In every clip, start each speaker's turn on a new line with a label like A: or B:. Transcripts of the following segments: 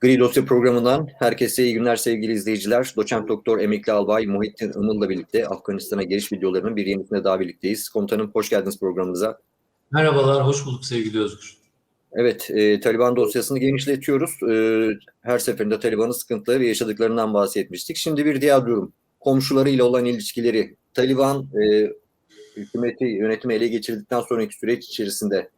A: Gri Dosya programından herkese iyi günler sevgili izleyiciler. Doçent Doktor Emekli Albay Muhittin Imıl'la birlikte Afganistan'a geliş videolarının bir yenisine daha birlikteyiz. Komutanım hoş geldiniz programımıza.
B: Merhabalar, hoş bulduk sevgili Özgür.
A: Evet, e, Taliban dosyasını genişletiyoruz. E, her seferinde Taliban'ın sıkıntıları ve yaşadıklarından bahsetmiştik. Şimdi bir diğer durum. Komşularıyla olan ilişkileri. Taliban e, hükümeti, yönetimi ele geçirdikten sonraki süreç içerisinde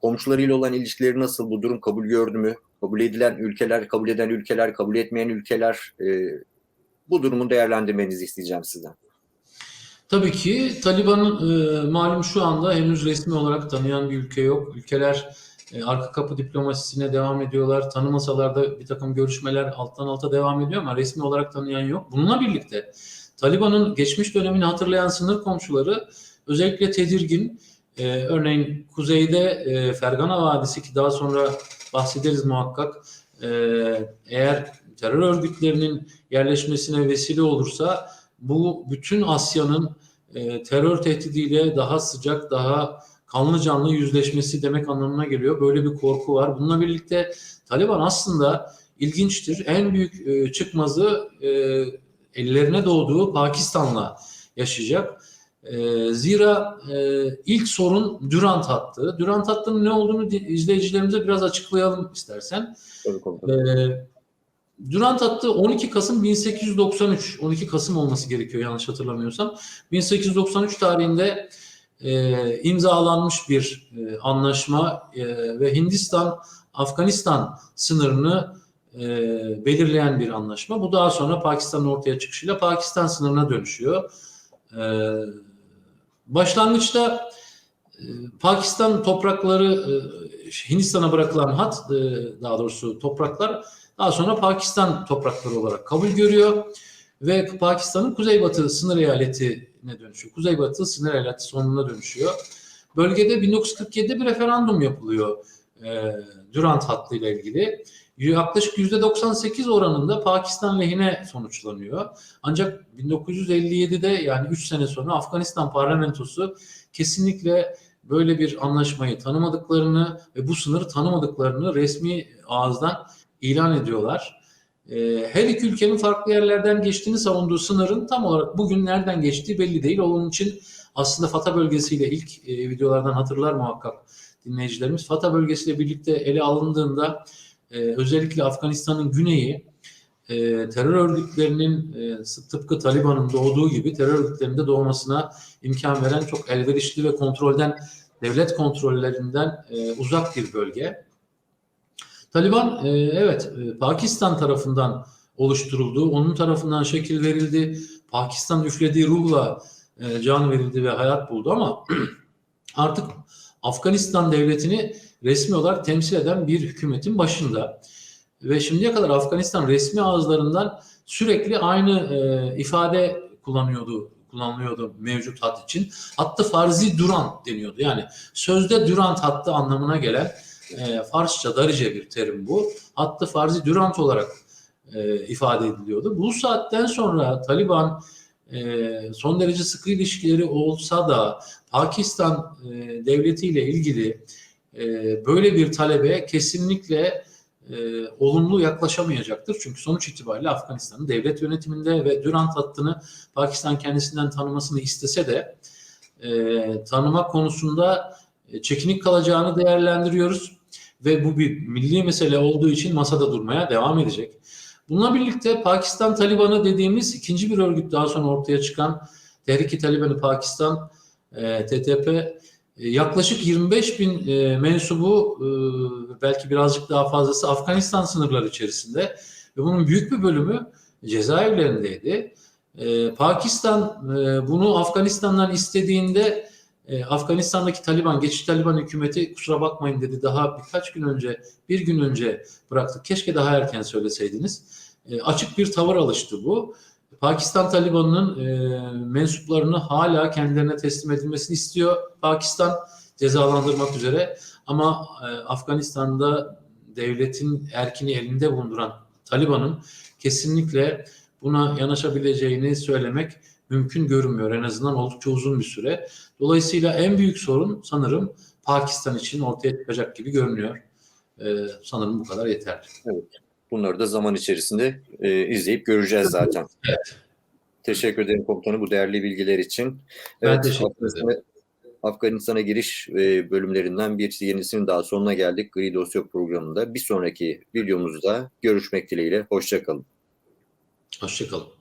A: komşularıyla olan ilişkileri nasıl? Bu durum kabul gördü mü? Kabul edilen ülkeler, kabul eden ülkeler, kabul etmeyen ülkeler e, bu durumu değerlendirmenizi isteyeceğim sizden.
B: Tabii ki Taliban'ın e, malum şu anda henüz resmi olarak tanıyan bir ülke yok. Ülkeler e, arka kapı diplomasisine devam ediyorlar. Tanımasalar da bir takım görüşmeler alttan alta devam ediyor ama resmi olarak tanıyan yok. Bununla birlikte Taliban'ın geçmiş dönemini hatırlayan sınır komşuları özellikle tedirgin. E, örneğin kuzeyde e, Fergana Vadisi ki daha sonra bahsederiz muhakkak. E, eğer terör örgütlerinin yerleşmesine vesile olursa bu bütün Asya'nın e, terör tehdidiyle daha sıcak, daha kanlı canlı yüzleşmesi demek anlamına geliyor. Böyle bir korku var. Bununla birlikte Taliban aslında ilginçtir. En büyük e, çıkmazı e, ellerine doğduğu Pakistan'la yaşayacak. E, zira e, ilk sorun Durant hattı. Durant hattının ne olduğunu izleyicilerimize biraz açıklayalım istersen.
A: Tabii,
B: e, Durant hattı 12 Kasım 1893, 12 Kasım olması gerekiyor yanlış hatırlamıyorsam. 1893 tarihinde e, imzalanmış bir e, anlaşma e, ve Hindistan Afganistan sınırını e, belirleyen bir anlaşma. Bu daha sonra Pakistan'ın ortaya çıkışıyla Pakistan sınırına dönüşüyor. E, başlangıçta e, Pakistan toprakları e, Hindistan'a bırakılan hat e, daha doğrusu topraklar daha sonra Pakistan toprakları olarak kabul görüyor ve Pakistan'ın kuzeybatı sınır eyaletine dönüşüyor. Kuzeybatı sınır eyaleti sonuna dönüşüyor. Bölgede 1947'de bir referandum yapılıyor e, Durant hattı ile ilgili. Yaklaşık %98 oranında Pakistan lehine sonuçlanıyor. Ancak 1957'de yani 3 sene sonra Afganistan parlamentosu kesinlikle böyle bir anlaşmayı tanımadıklarını ve bu sınırı tanımadıklarını resmi ağızdan ilan ediyorlar. Her iki ülkenin farklı yerlerden geçtiğini savunduğu sınırın tam olarak bugün nereden geçtiği belli değil. Onun için aslında Fata bölgesiyle ilk videolardan hatırlar muhakkak dinleyicilerimiz. Fata bölgesiyle birlikte ele alındığında özellikle Afganistan'ın güneyi terör örgütlerinin tıpkı Taliban'ın doğduğu gibi terör örgütlerinde doğmasına imkan veren çok elverişli ve kontrolden devlet kontrollerinden uzak bir bölge. Taliban e, evet e, Pakistan tarafından oluşturuldu. Onun tarafından şekil verildi. Pakistan üflediği ruhla e, can verildi ve hayat buldu ama artık Afganistan devletini resmi olarak temsil eden bir hükümetin başında. Ve şimdiye kadar Afganistan resmi ağızlarından sürekli aynı e, ifade kullanıyordu kullanılıyordu mevcut hat için. Hattı farzi duran deniyordu. Yani sözde Durant hattı anlamına gelen e, Farsça, Darice bir terim bu. Hattı farzi Durant olarak e, ifade ediliyordu. Bu saatten sonra Taliban e, son derece sıkı ilişkileri olsa da Pakistan e, devletiyle ilgili e, böyle bir talebe kesinlikle e, olumlu yaklaşamayacaktır. Çünkü sonuç itibariyle Afganistan'ın devlet yönetiminde ve Durant hattını Pakistan kendisinden tanımasını istese de e, tanıma konusunda e, çekinik kalacağını değerlendiriyoruz ve bu bir milli mesele olduğu için masada durmaya devam edecek. Bununla birlikte Pakistan Talibanı dediğimiz ikinci bir örgüt daha sonra ortaya çıkan Tehriki Talibanı Pakistan e, TTP e, yaklaşık 25 bin e, mensubu e, belki birazcık daha fazlası Afganistan sınırları içerisinde ve bunun büyük bir bölümü cezaevlerindeydi. E, Pakistan e, bunu Afganistan'dan istediğinde e, Afganistan'daki Taliban, geçici Taliban hükümeti kusura bakmayın dedi. Daha birkaç gün önce, bir gün önce bıraktık. Keşke daha erken söyleseydiniz. E, açık bir tavır alıştı bu. Pakistan Taliban'ın e, mensuplarını hala kendilerine teslim edilmesini istiyor. Pakistan cezalandırmak üzere ama e, Afganistan'da devletin erkini elinde bulunduran Taliban'ın kesinlikle buna yanaşabileceğini söylemek mümkün görünmüyor. En azından oldukça uzun bir süre. Dolayısıyla en büyük sorun sanırım Pakistan için ortaya çıkacak gibi görünüyor. Ee, sanırım bu kadar yeterli.
A: Evet. Bunları da zaman içerisinde e, izleyip göreceğiz zaten.
B: Evet.
A: Teşekkür ederim komutanım bu değerli bilgiler için.
B: Ben teşekkür
A: Afganistan'a- Afganistan'a giriş e, bölümlerinden bir yenisinin daha sonuna geldik. Gri Dosya programında. Bir sonraki videomuzda görüşmek dileğiyle. Hoşçakalın.
B: Hoşçakalın.